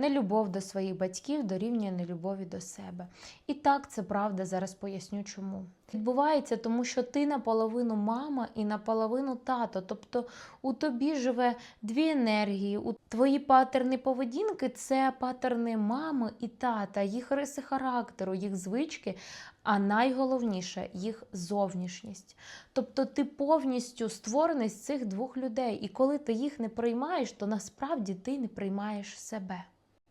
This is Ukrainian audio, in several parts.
Нелюбов до своїх батьків дорівнює нелюбові до себе. І так це правда, зараз поясню чому. Відбувається, тому що ти наполовину мама і наполовину тато. Тобто у тобі живе дві енергії. У твої патерни поведінки це патерни мами і тата, їх риси характеру, їх звички, а найголовніше їх зовнішність. Тобто ти повністю створений з цих двох людей. І коли ти їх не приймаєш, то насправді ти не приймаєш себе.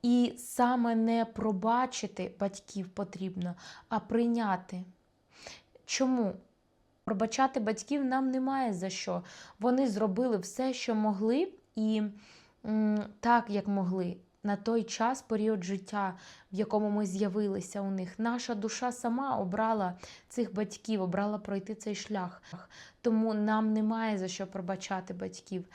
І саме не пробачити батьків потрібно, а прийняти. Чому? Пробачати батьків нам немає за що. Вони зробили все, що могли, і м, так, як могли. На той час, період життя, в якому ми з'явилися у них, наша душа сама обрала цих батьків, обрала пройти цей шлях. Тому нам немає за що пробачати батьків.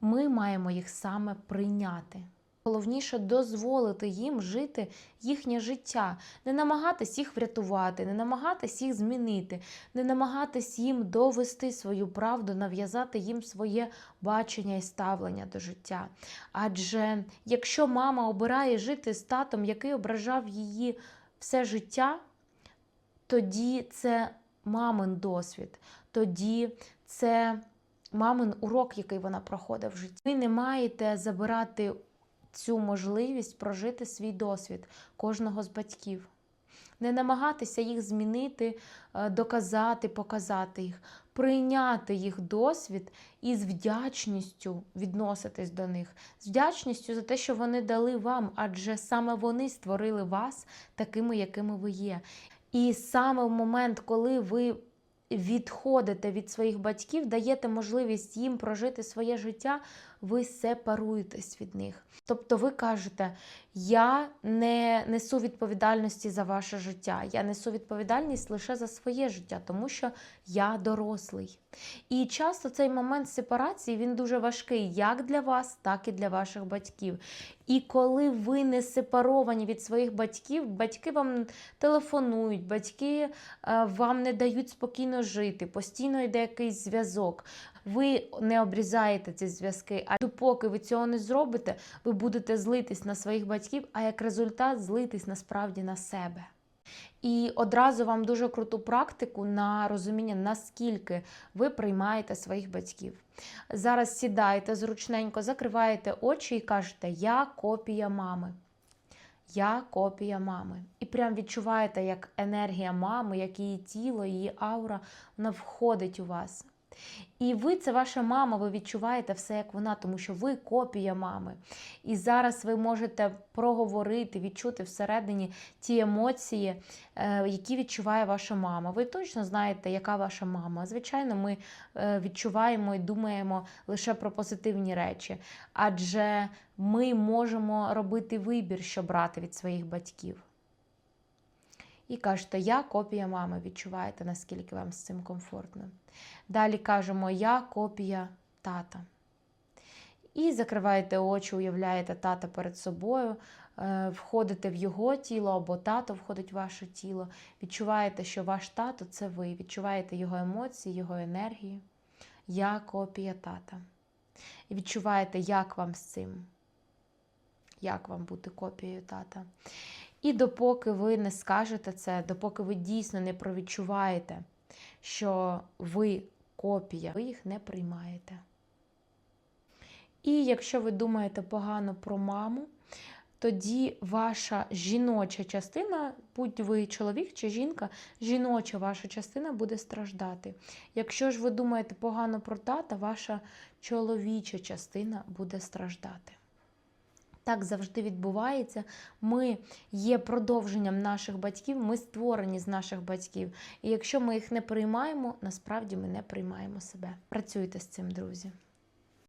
Ми маємо їх саме прийняти. Головніше дозволити їм жити їхнє життя, не намагатись їх врятувати, не намагатись їх змінити, не намагатись їм довести свою правду, нав'язати їм своє бачення і ставлення до життя. Адже якщо мама обирає жити з татом, який ображав її все життя, тоді це мамин досвід, тоді це мамин урок, який вона проходить в житті. Ви не маєте забирати цю можливість прожити свій досвід кожного з батьків. Не намагатися їх змінити, е, доказати, показати їх, прийняти їх досвід і з вдячністю відноситись до них, з вдячністю за те, що вони дали вам, адже саме вони створили вас такими, якими ви є. І саме в момент, коли ви відходите від своїх батьків, даєте можливість їм прожити своє життя, ви сепаруєтесь від них. Тобто ви кажете, я не несу відповідальності за ваше життя, я несу відповідальність лише за своє життя, тому що я дорослий. І часто цей момент сепарації він дуже важкий як для вас, так і для ваших батьків. І коли ви не сепаровані від своїх батьків, батьки вам телефонують, батьки е, вам не дають спокійно жити, постійно йде якийсь зв'язок. Ви не обрізаєте ці зв'язки, а допоки ви цього не зробите, ви будете злитись на своїх батьків, а як результат злитись насправді на себе. І одразу вам дуже круту практику на розуміння, наскільки ви приймаєте своїх батьків. Зараз сідаєте зручненько, закриваєте очі і кажете Я копія мами. Я копія мами. І прям відчуваєте, як енергія мами, як її тіло, її аура, вона входить у вас. І ви, це ваша мама, ви відчуваєте все як вона, тому що ви копія мами. І зараз ви можете проговорити, відчути всередині ті емоції, е, які відчуває ваша мама. Ви точно знаєте, яка ваша мама. Звичайно, ми е, відчуваємо і думаємо лише про позитивні речі, адже ми можемо робити вибір, що брати від своїх батьків. І кажете, я копія мами, відчуваєте, наскільки вам з цим комфортно. Далі кажемо, я копія тата. І закриваєте очі, уявляєте тата перед собою, е, входите в його тіло або тато входить в ваше тіло. Відчуваєте, що ваш тато це ви. Відчуваєте його емоції, його енергію. Я копія тата. І відчуваєте, як вам з цим, як вам бути копією тата. І допоки ви не скажете це, допоки ви дійсно не провідчуваєте, що ви копія, ви їх не приймаєте. І якщо ви думаєте погано про маму, тоді ваша жіноча частина, будь ви чоловік чи жінка, жіноча ваша частина буде страждати. Якщо ж ви думаєте погано про тата, ваша чоловіча частина буде страждати. Так завжди відбувається. Ми є продовженням наших батьків, ми створені з наших батьків. І якщо ми їх не приймаємо, насправді ми не приймаємо себе. Працюйте з цим, друзі.